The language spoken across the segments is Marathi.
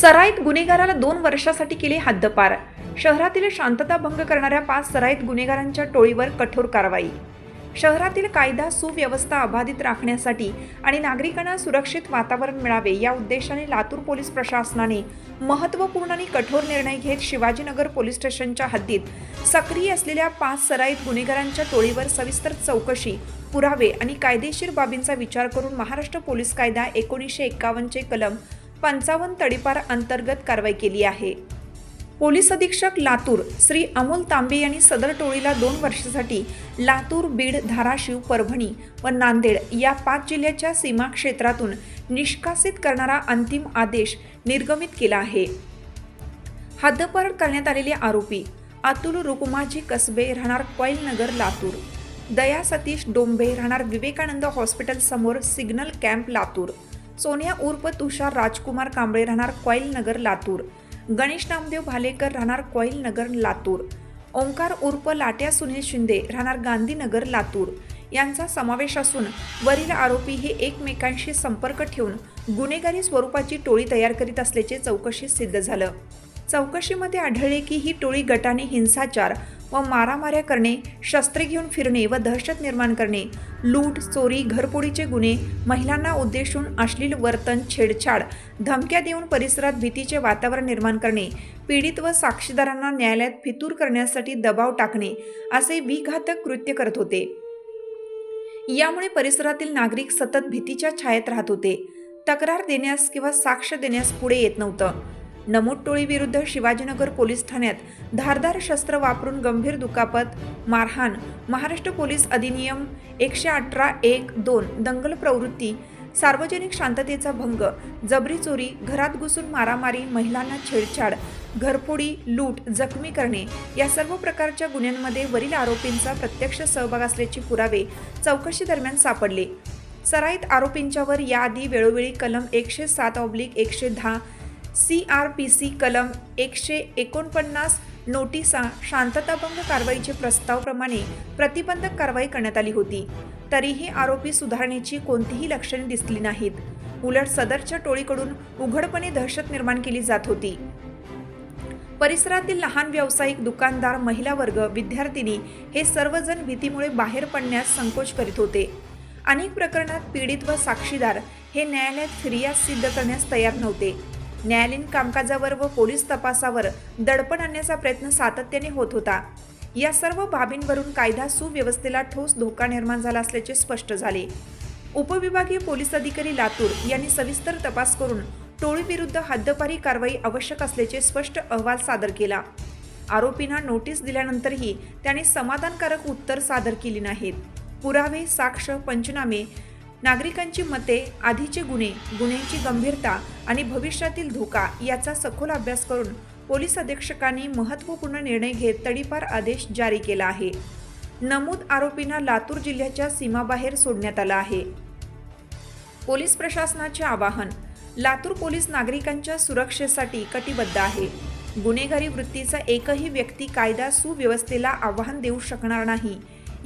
सराईत गुन्हेगाराला दोन वर्षासाठी केले हद्दपार. शहरातील शांतता भंग करणाऱ्या पाच सराईत गुन्हेगारांच्या टोळीवर कठोर कारवाई. शहरातील कायदा सुव्यवस्था अबाधित राखण्यासाठी आणि नागरिकांना सुरक्षित वातावरण मिळावे या उद्देशाने लातूर पोलीस प्रशासनाने महत्त्वपूर्ण आणि कठोर निर्णय घेत शिवाजीनगर पोलीस स्टेशनच्या हद्दीत सक्रिय असलेल्या पाच सराईत गुन्हेगारांच्या टोळीवर सविस्तर चौकशी पुरावे आणि कायदेशीर बाबींचा विचार करून महाराष्ट्र पोलीस कायदा एकोणीसशे एक्कावन्नचे कलम पंचावन्न तडीपार अंतर्गत कारवाई केली आहे. पोलीस अधीक्षक लातूर श्री अमोल तांबे यांनी सदर टोळीला दोन वर्षासाठी लातूर बीड धाराशिव परभणी व नांदेड या पाच जिल्ह्याच्या सीमा क्षेत्रातून निष्कासित करणारा अंतिम आदेश निर्गमित केला आहे. हद्दपार करण्यात आलेले आरोपी अतुल रुकुमाजी कसबे राहणार कोयलनगर लातूर. दया सतीश डोंबे राहणार विवेकानंद हॉस्पिटल समोर सिग्नल कॅम्प लातूर. सोनिया उर्फ तुषार राजकुमार कांबळे राहणार क्वाईल नगर लातूर. गणेश नामदेव भालेकर राहणार क्वाईल नगर लातूर. ओंकार उर्फ लाट्या सुनील शिंदे राहणार गांधीनगर लातूर. यांचा समावेश असून वरील आरोपी हे एकमेकांशी संपर्क ठेवून गुन्हेगारी स्वरूपाची टोळी तयार करीत असल्याचे चौकशीत सिद्ध झालं. चौकशीमध्ये आढळले की ही टोळी गटाने हिंसाचार व मारामाऱ्या करणे शस्त्रे घेऊन फिरणे व दहशत निर्माण करणे लूट चोरी घरपोडीचे गुन्हे महिलांना उद्देशून अश्लील वर्तन छेडछाड धमक्या देऊन परिसरात भीतीचे वातावरण निर्माण करणे पीडित व साक्षीदारांना न्यायालयात फितूर करण्यासाठी दबाव टाकणे असे विघातक कृत्य करत होते. यामुळे परिसरातील नागरिक सतत भीतीच्या छायेत राहत होते. तक्रार देण्यास किंवा साक्ष देण्यास पुढे येत नव्हतं. नमूद टोळीविरुद्ध शिवाजीनगर पोलीस ठाण्यात धारदार शस्त्र वापरून गंभीर दुखापत मारहाण. महाराष्ट्र पोलीस अधिनियम एकशे अठरा एक दोन दंगल प्रवृत्ती सार्वजनिक शांततेचा भंग जबरी चोरी घरात घुसून मारामारी महिलांना छेडछाड घरफोडी लूट जखमी करणे या सर्व प्रकारच्या गुन्ह्यांमध्ये वरील आरोपींचा प्रत्यक्ष सहभाग असल्याचे पुरावे चौकशी दरम्यान सापडले. सराईत आरोपींच्यावर याआधी वेळोवेळी कलम एकशे सात ऑब्लिक एकशे दहा सी आर पी सी कलम एकशे एकोणपन्नास नोटिसा शांतताभंग कारवाईचे प्रस्तावप्रमाणे प्रतिबंधक कारवाई करण्यात आली होती. तरीही आरोपी सुधारणेची कोणतीही लक्षणे दिसली नाहीत. उलट सदरच्या टोळीकडून उघडपणे दहशत निर्माण केली जात होती. परिसरातील लहान व्यावसायिक दुकानदार महिला वर्ग विद्यार्थिनी हे सर्वजण भीतीमुळे बाहेर पडण्यास संकोच करीत होते. अनेक प्रकरणात पीडित व साक्षीदार हे न्यायालयात फिर्याद सिद्ध करण्यास तयार नव्हते. न्यायालयीन कामकाजावर व पोलीस तपासावर दडपण आणण्याचा प्रयत्न सातत्याने होत होता. या सर्व बाबींवरून कायदा सुव्यवस्थेला ठोस धोका निर्माण झाला असल्याचे स्पष्ट झाले. उपविभागीय पोलीस अधिकारी लातूर यांनी सविस्तर तपास करून टोळीविरुद्ध हद्दपारी कारवाई आवश्यक असल्याचे स्पष्ट अहवाल सादर केला. आरोपींना नोटीस दिल्यानंतरही त्याने समाधानकारक उत्तर सादर केली नाहीत. पुरावे साक्ष पंचनामे नागरिकांची मते आधीचे गुन्हे गुन्ह्यांची गंभीरता आणि भविष्यातील धोका याचा सखोल अभ्यास करून पोलीस अधीक्षकांनी महत्त्वपूर्ण निर्णय घेत तडीपार आदेश जारी केला आहे. नमूद आरोपींना लातूर जिल्ह्याच्या सीमाबाहेर सोडण्यात आलं आहे. पोलीस प्रशासनाचे आवाहन लातूर पोलीस नागरिकांच्या सुरक्षेसाठी कटिबद्ध आहे. गुन्हेगारी वृत्तीचा एकही व्यक्ती कायदा सुव्यवस्थेला आव्हान देऊ शकणार नाही.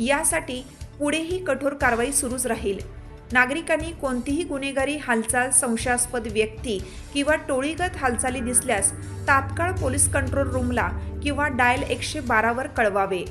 यासाठी पुढेही कठोर कारवाई सुरूच राहील. नागरिकांनी कोणतीही गुन्हेगारी हालचाल संशयास्पद व्यक्ती किंवा टोळीगत हालचाली दिसल्यास तात्काळ पोलीस कंट्रोल रूमला किंवा डायल एकशे बारावर कळवावे.